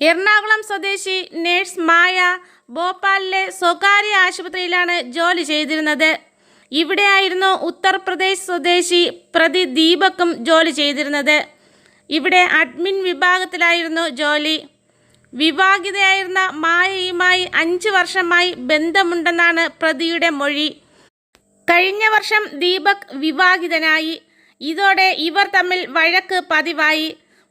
എറണാകുളം സ്വദേശി നേഴ്സ് മായ ഭോപ്പാലിലെ സ്വകാര്യ ആശുപത്രിയിലാണ് ജോലി ചെയ്തിരുന്നത്. ഇവിടെയായിരുന്നു ഉത്തർപ്രദേശ് സ്വദേശി പ്രതി ദീപക്കും ജോലി ചെയ്തിരുന്നത്. ഇവിടെ അഡ്മിൻ വിഭാഗത്തിലായിരുന്നു ജോലി. വിവാഹിതയായിരുന്ന മായയുമായി അഞ്ച് വർഷമായി ബന്ധമുണ്ടെന്നാണ് പ്രതിയുടെ മൊഴി. കഴിഞ്ഞ വർഷം ദീപക് വിവാഹിതനായി. ഇതോടെ ഇവർ തമ്മിൽ വഴക്ക് പതിവായി.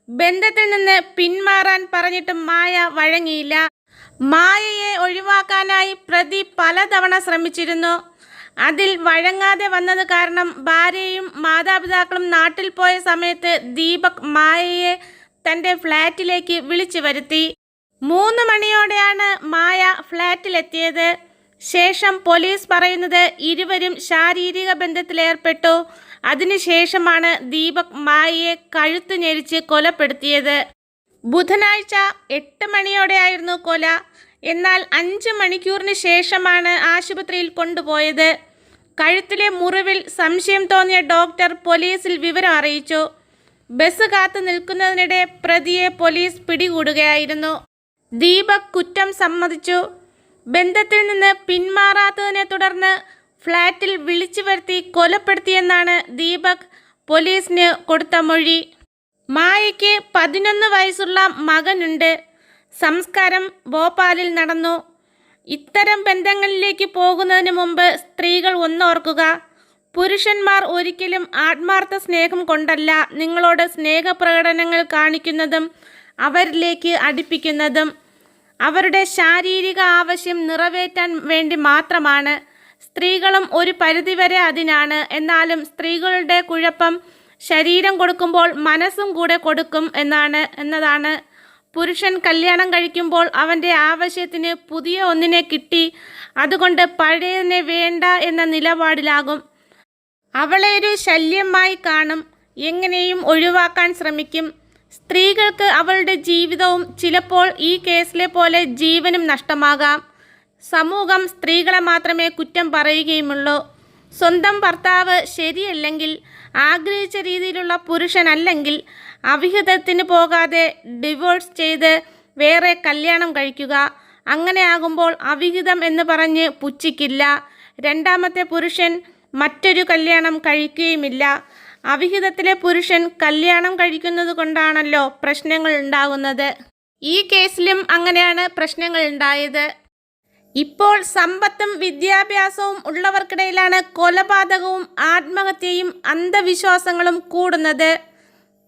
ബന്ധത്തിൽ നിന്ന് പിന്മാറാൻ പറഞ്ഞിട്ടും മായ വഴങ്ങിയില്ല. മായയെ ഒഴിവാക്കാനായി പ്രതി പലതവണ ശ്രമിച്ചിരുന്നു. അതിൽ വഴങ്ങാതെ വന്നത് കാരണം ഭാര്യയും മാതാപിതാക്കളും നാട്ടിൽ പോയ സമയത്ത് ദീപക് മായയെ തന്റെ ഫ്ലാറ്റിലേക്ക് വിളിച്ചു വരുത്തി. മൂന്ന് മണിയോടെയാണ് മായ ഫ്ലാറ്റിലെത്തിയത്. ശേഷം പോലീസ് പറയുന്നത് ഇരുവരും ശാരീരിക ബന്ധത്തിലേർപ്പെട്ടു. അതിനുശേഷമാണ് ദീപക് മായയെ കഴുത്ത് ഞെരിച്ച് കൊലപ്പെടുത്തിയത്. ബുധനാഴ്ച എട്ട് മണിയോടെയായിരുന്നു കൊല. എന്നാൽ അഞ്ച് മണിക്കൂറിന് ശേഷമാണ് ആശുപത്രിയിൽ കൊണ്ടുപോയത്. കഴുത്തിലെ മുറിവിൽ സംശയം തോന്നിയ ഡോക്ടർ പോലീസിൽ വിവരം അറിയിച്ചു. ബസ് കാത്തു നിൽക്കുന്നതിനിടെ പ്രതിയെ പോലീസ് പിടികൂടുകയായിരുന്നു. ദീപക് കുറ്റം സമ്മതിച്ചു. ബന്ധത്തിൽ നിന്ന് പിന്മാറാത്തതിനെ തുടർന്ന് ഫ്ളാറ്റിൽ വിളിച്ചു വരുത്തി കൊലപ്പെടുത്തിയെന്നാണ് ദീപക് പോലീസിന് കൊടുത്ത മൊഴി. മായയ്ക്ക് പതിനൊന്ന് വയസ്സുള്ള മകനുണ്ട്. സംസ്കാരം ഭോപ്പാലിൽ നടന്നു. ഇത്തരം ബന്ധങ്ങളിലേക്ക് പോകുന്നതിന് മുമ്പ് സ്ത്രീകൾ ഒന്നോർക്കുക. പുരുഷന്മാർ ഒരിക്കലും ആത്മാർത്ഥ സ്നേഹം കൊണ്ടല്ല നിങ്ങളോട് സ്നേഹപ്രകടനങ്ങൾ കാണിക്കുന്നതും അവരിലേക്ക് അടുപ്പിക്കുന്നതും. അവരുടെ ശാരീരിക ആവശ്യം നിറവേറ്റാൻ വേണ്ടി മാത്രമാണ് സ്ത്രീകളും ഒരു പരിധിവരെ അതിനാണ്. എന്നാലും സ്ത്രീകളുടെ കുഴപ്പം ശരീരം കൊടുക്കുമ്പോൾ മനസ്സും കൂടെ കൊടുക്കും എന്നാണ് എന്നതാണ്. പുരുഷൻ കല്യാണം കഴിക്കുമ്പോൾ അവന്റെ ആവശ്യത്തിന് പുതിയ ഒന്നിനെ കിട്ടി അതുകൊണ്ട് പഴയതിനെ വേണ്ട എന്ന നിലപാടിലാകും. അവളെ ഒരു ശല്യമായി കാണും എങ്ങനെയും ഒഴിവാക്കാൻ ശ്രമിക്കും. സ്ത്രീകൾക്ക് അവളുടെ ജീവിതവും ചിലപ്പോൾ ഈ കേസിലെ പോലെ ജീവനും നഷ്ടമാകാം. സമൂഹം സ്ത്രീകളെ മാത്രമേ കുറ്റം പറയുകയുമുള്ളൂ. സ്വന്തം ഭർത്താവ് ശരിയല്ലെങ്കിൽ ആഗ്രഹിച്ച രീതിയിലുള്ള പുരുഷനല്ലെങ്കിൽ അവിഹിതത്തിന് പോകാതെ ഡിവോഴ്സ് ചെയ്ത് വേറെ കല്യാണം കഴിക്കുക. അങ്ങനെ ആകുമ്പോൾ അവിഹിതം എന്ന് പറഞ്ഞ് പുച്ഛിക്കില്ല. രണ്ടാമത്തെ പുരുഷൻ മറ്റൊരു കല്യാണം കഴിക്കുകയുമില്ല. അവിഹിതത്തിലെ പുരുഷൻ കല്യാണം കഴിക്കുന്നത് കൊണ്ടാണല്ലോ പ്രശ്നങ്ങൾ ഉണ്ടാകുന്നത്. ഈ കേസിലും അങ്ങനെയാണ് പ്രശ്നങ്ങൾ ഉണ്ടായത്. ഇപ്പോൾ സമ്പത്തും വിദ്യാഭ്യാസവും ഉള്ളവർക്കിടയിലാണ് കൊലപാതകവും ആത്മഹത്യയും അന്ധവിശ്വാസങ്ങളും കൂടുന്നത്.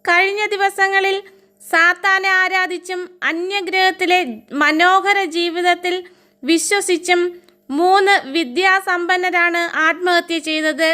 കഴിഞ്ഞ ദിവസങ്ങളിൽ സാത്താനെ ആരാധിച്ചും അന്യഗ്രഹത്തിലെ മനോഹര ജീവിതത്തിൽ വിശ്വസിച്ചും മൂന്ന് വിദ്യാസമ്പന്നരാണ് ആത്മഹത്യ ചെയ്തത്.